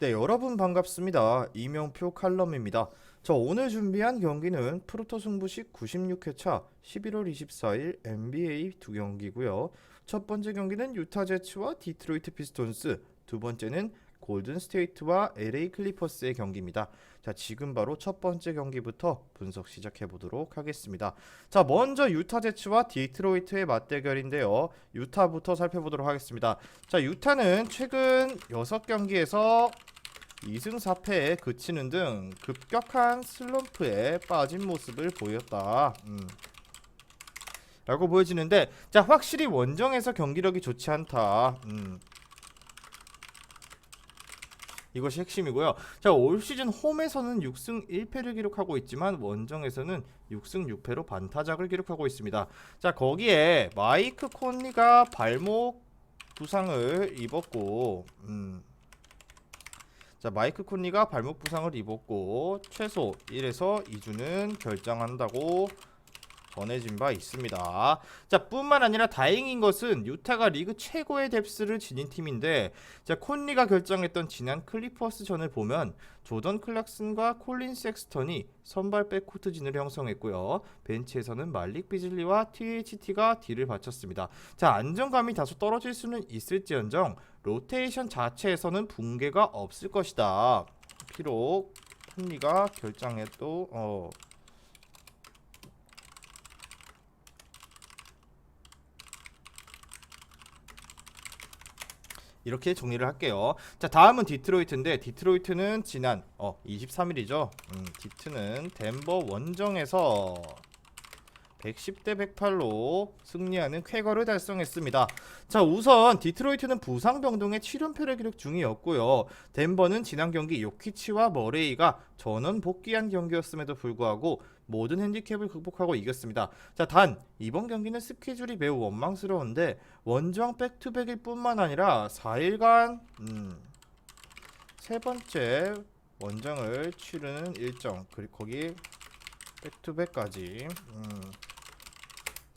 네, 여러분 반갑습니다. 이명표 칼럼입니다. 저 오늘 준비한 경기는 프로토 승부식 96회차 11월 24일 NBA 두 경기고요. 첫 번째 경기는 유타 제츠와 디트로이트 피스톤스, 두 번째는 골든 스테이트와 LA 클리퍼스의 경기입니다. 자, 지금 바로 첫 번째 경기부터 분석 시작해 보도록 하겠습니다. 자, 먼저 유타 제츠와 디트로이트의 맞대결인데요. 유타부터 살펴보도록 하겠습니다. 자, 유타는 최근 6경기에서 2승 4패에 그치는 등 급격한 슬럼프에 빠진 모습을 보였다. 음. 라고 보여지는데 자 확실히 원정에서 경기력이 좋지 않다. 음. 이것이 핵심이고요. 자, 올 시즌 홈에서는 6승 1패를 기록하고 있지만 원정에서는 6승 6패로 반타작을 기록하고 있습니다. 자, 거기에 마이크 콘리가 발목 부상을 입었고 음. 자, 마이크 콘리가 발목 부상을 입었고 최소 1에서 2주는 결장한다고 전해진 바 있습니다. 자, 뿐만 아니라 다행인 것은 유타가 리그 최고의 뎁스를 지닌 팀인데 자, 콘리가 결정했던 지난 클리퍼스전을 보면 조던 클락슨과 콜린 섹스턴이 선발 백코트 진을 형성했고요. 벤치에서는 말릭 비즐리와 THT가 뒤를 바쳤습니다. 자, 안정감이 다소 떨어질 수는 있을지언정 로테이션 자체에서는 붕괴가 없을 것이다. 비록 콘리가 결정해도 어 이렇게 정리를 할게요. 자, 다음은 디트로이트인데 디트로이트는 지난 어 23일이죠. 음, 디트는 덴버 원정에서 110대 108로 승리하는 쾌거를 달성했습니다. 자, 우선 디트로이트는 부상 병동의 7연패를 기록 중이었고요. 덴버는 지난 경기 요키치와 머레이가 전원 복귀한 경기였음에도 불구하고 모든 핸디캡을 극복하고 이겼습니다. 자, 단 이번 경기는 스케줄이 매우 원망스러운데 원정 백투백일 뿐만 아니라 4일간 음, 세 번째 원정을 치르는 일정 그리고 거기 백투백까지 음,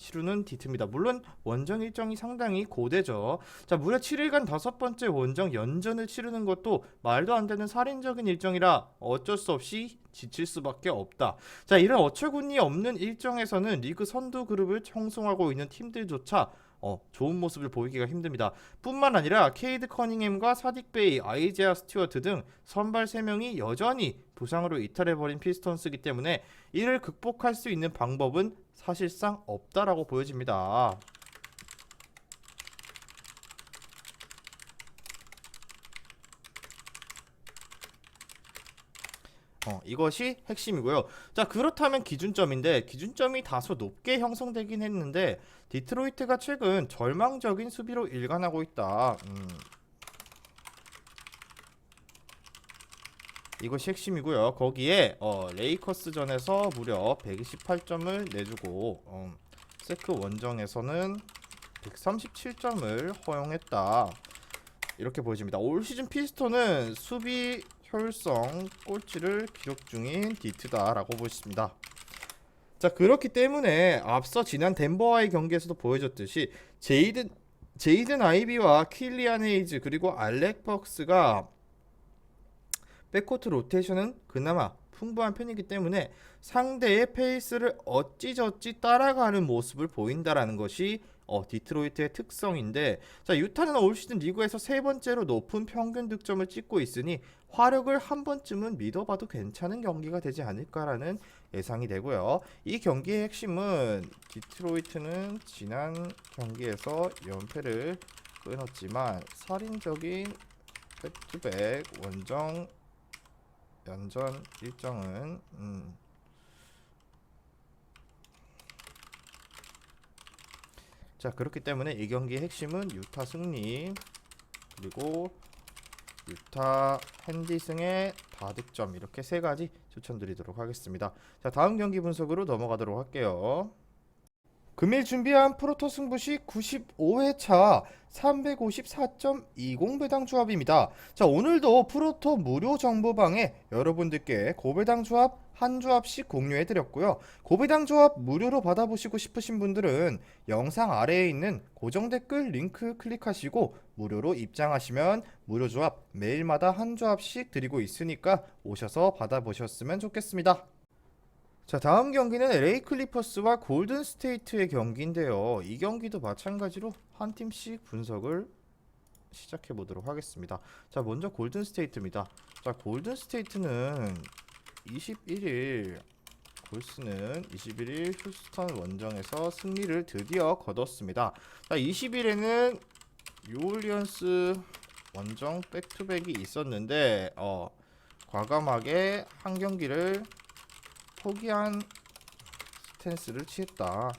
치르는 디트입니다. 물론 원정 일정이 상당히 고되죠. 자, 무려 7일간 다섯 번째 원정 연전을 치르는 것도 말도 안 되는 살인적인 일정이라 어쩔 수 없이 지칠 수밖에 없다. 자, 이런 어처구니 없는 일정에서는 리그 선두 그룹을 형성하고 있는 팀들조차 어, 좋은 모습을 보이기가 힘듭니다. 뿐만 아니라 케이드 커닝햄과 사딕 베이, 아이제아 스튜어트 등 선발 3명이 여전히 부상으로 이탈해버린 피스톤스기 때문에 이를 극복할 수 있는 방법은 사실상 없다라고 보여집니다. 어, 이것이 핵심이고요. 자, 그렇다면 기준점인데 기준점이 다소 높게 형성되긴 했는데 디트로이트가 최근 절망적인 수비로 일관하고 있다. 음. 이것이 핵심이고요. 거기에 어, 레이커스전에서 무려 128점을 내주고 어, 세크 원정에서는 137점을 허용했다. 이렇게 보여집니다. 올 시즌 피스톤은 수비 효율성 꼴찌를 기록 중인 디트다라고 보십니다. 자 그렇기 때문에 앞서 지난 덴버와의 경기에서도 보여줬듯이 제이든 제이든 아이비와 킬리안 헤이즈 그리고 알렉 벅스가 백코트 로테이션은 그나마 풍부한 편이기 때문에 상대의 페이스를 어찌저찌 따라가는 모습을 보인다라는 것이 어, 디트로이트의 특성인데 자 유타는 올 시즌 리그에서 세 번째로 높은 평균 득점을 찍고 있으니 화력을 한 번쯤은 믿어봐도 괜찮은 경기가 되지 않을까라는 예상이 되고요. 이 경기의 핵심은 디트로이트는 지난 경기에서 연패를 끊었지만 살인적인 백투백 원정 연전 일정은 음, 자 그렇기 때문에 이 경기의 핵심은 유타 승리 그리고 유타 핸디승의 다득점 이렇게 세 가지 추천드리도록 하겠습니다. 자 다음 경기 분석으로 넘어가도록 할게요. 금일 준비한 프로토 승부시 95회차 354.20배당 조합입니다. 자, 오늘도 프로토 무료 정보방에 여러분들께 고배당 조합 한 조합씩 공유해 드렸고요. 고배당 조합 무료로 받아보시고 싶으신 분들은 영상 아래에 있는 고정 댓글 링크 클릭하시고 무료로 입장하시면 무료 조합 매일마다 한 조합씩 드리고 있으니까 오셔서 받아보셨으면 좋겠습니다. 자 다음 경기는 LA 클리퍼스와 골든 스테이트의 경기인데요. 이 경기도 마찬가지로 한 팀씩 분석을 시작해 보도록 하겠습니다. 자 먼저 골든 스테이트입니다. 자 골든 스테이트는 21일 골스는 21일 휴스턴 원정에서 승리를 드디어 거뒀습니다. 자 20일에는 뉴올리언스 원정 백투백이 있었는데 어 과감하게 한 경기를 포기한 스탠스를 취했다.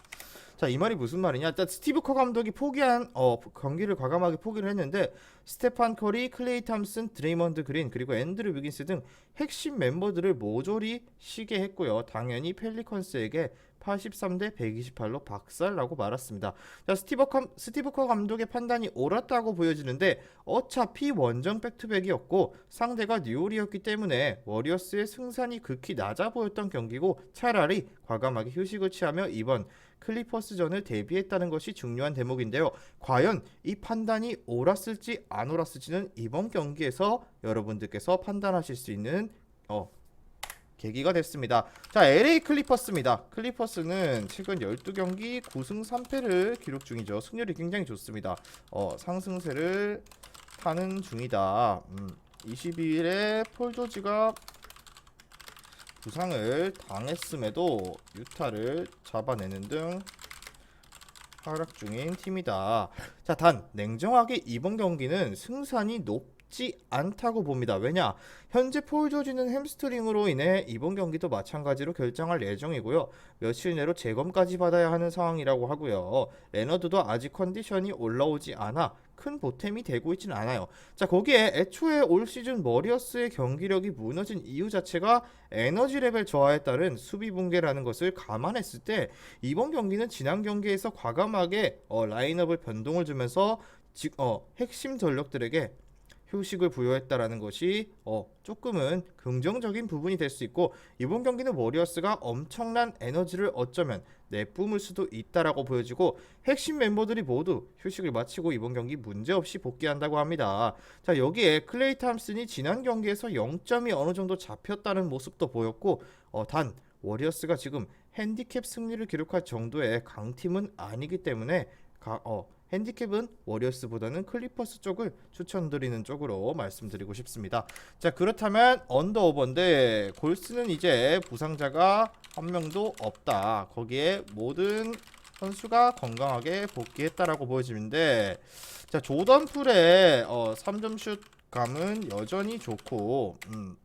자, 이 말이 무슨 말이냐? 일단 스티브 커 감독이 포기한 어, 경기를 과감하게 포기를 했는데 스테판 커리, 클레이 탐슨, 드레이먼드 그린 그리고 앤드류 위긴스 등 핵심 멤버들을 모조리 쉬게 했고요. 당연히 펠리컨스에게 83대 128로 박살나고 말았습니다. 자, 스티브 커, 스티브 커 감독의 판단이 옳았다고 보여지는데 어차피 원정 백투백이었고 상대가 뉴올이었기 때문에 워리어스의 승산이 극히 낮아 보였던 경기고 차라리 과감하게 휴식을 취하며 이번 클리퍼스전을 대비했다는 것이 중요한 대목인데요. 과연 이 판단이 옳았을지 안 옳았을지는 이번 경기에서 여러분들께서 판단하실 수 있는 어 계기가 됐습니다. 자, LA 클리퍼스입니다. 클리퍼스는 최근 12경기 9승 3패를 기록 중이죠. 승률이 굉장히 좋습니다. 어, 상승세를 타는 중이다. 음, 22일에 폴 조지가 부상을 당했음에도 유타를 잡아내는 등 활약 중인 팀이다. 자, 단 냉정하게 이번 경기는 승산이 높 지 않다고 봅니다. 왜냐? 현재 폴 조지는 햄스트링으로 인해 이번 경기도 마찬가지로 결정할 예정이고요. 며칠 내로 재검까지 받아야 하는 상황이라고 하고요. 레너드도 아직 컨디션이 올라오지 않아 큰 보탬이 되고 있진 않아요. 자, 거기에 애초에 올 시즌 머리어스의 경기력이 무너진 이유 자체가 에너지 레벨 저하에 따른 수비 붕괴라는 것을 감안했을 때 이번 경기는 지난 경기에서 과감하게 어, 라인업을 변동을 주면서 지, 어, 핵심 전력들에게 휴식을 부여했다라는 것이 어 조금은 긍정적인 부분이 될 수 있고 이번 경기는 워리어스가 엄청난 에너지를 어쩌면 내뿜을 수도 있다라고 보여지고 핵심 멤버들이 모두 휴식을 마치고 이번 경기 문제없이 복귀한다고 합니다. 자 여기에 클레이 탐슨이 지난 경기에서 0점이 어느 정도 잡혔다는 모습도 보였고 어, 단 워리어스가 지금 핸디캡 승리를 기록할 정도의 강팀은 아니기 때문에 가, 어, 핸디캡은 워리어스보다는 클리퍼스 쪽을 추천드리는 쪽으로 말씀드리고 싶습니다. 자 그렇다면 언더 오버인데 골스는 이제 부상자가 한 명도 없다. 거기에 모든 선수가 건강하게 복귀했다라고 보여지는데 자 조던 풀의 어, 3점 슛 감은 여전히 좋고 음,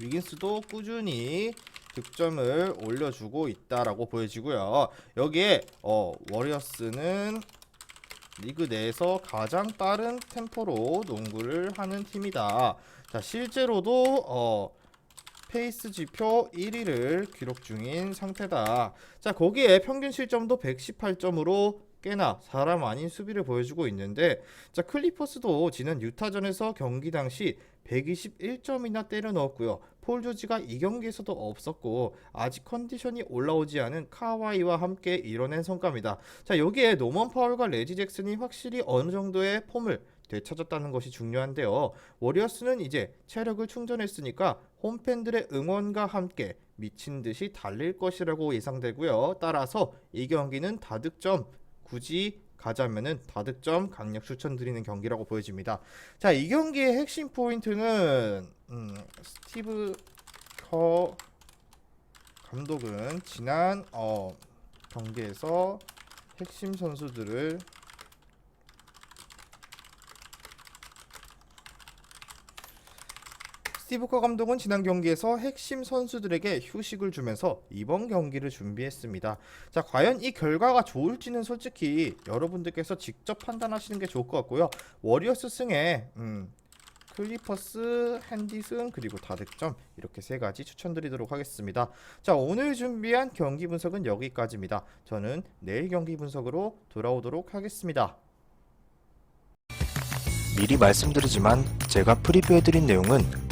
위긴스도 꾸준히 득점을 올려주고 있다라고 보여지고요. 여기에 어, 워리어스는 리그 내에서 가장 빠른 템포로 농구를 하는 팀이다. 자, 실제로도 어 페이스 지표 1위를 기록 중인 상태다. 자, 거기에 평균 실점도 118점으로 꽤나 사람 아닌 수비를 보여주고 있는데 자, 클리퍼스도 지난 유타전에서 경기 당시 121점이나 때려 넣었고요. 폴 조지가 이 경기에서도 없었고 아직 컨디션이 올라오지 않은 카와이와 함께 이뤄낸 성과입니다. 자 여기에 노먼 파울과 레지 잭슨이 확실히 어느 정도의 폼을 되찾았다는 것이 중요한데요. 워리어스는 이제 체력을 충전했으니까 홈팬들의 응원과 함께 미친 듯이 달릴 것이라고 예상되고요. 따라서 이 경기는 다득점 굳이 가자면은 다득점 강력 추천드리는 경기라고 보여집니다. 자, 이 경기의 핵심 포인트는 음, 스티브 커 감독은 지난 어, 경기에서 핵심 선수들을 스티브 커 감독은 지난 경기에서 핵심 선수들에게 휴식을 주면서 이번 경기를 준비했습니다. 자, 과연 이 결과가 좋을지는 솔직히 여러분들께서 직접 판단하시는 게 좋을 것 같고요. 워리어스 승에 음, 클리퍼스, 핸디슨 그리고 다득점 이렇게 세 가지 추천드리도록 하겠습니다. 자 오늘 준비한 경기 분석은 여기까지입니다. 저는 내일 경기 분석으로 돌아오도록 하겠습니다. 미리 말씀드리지만 제가 프리뷰해드린 내용은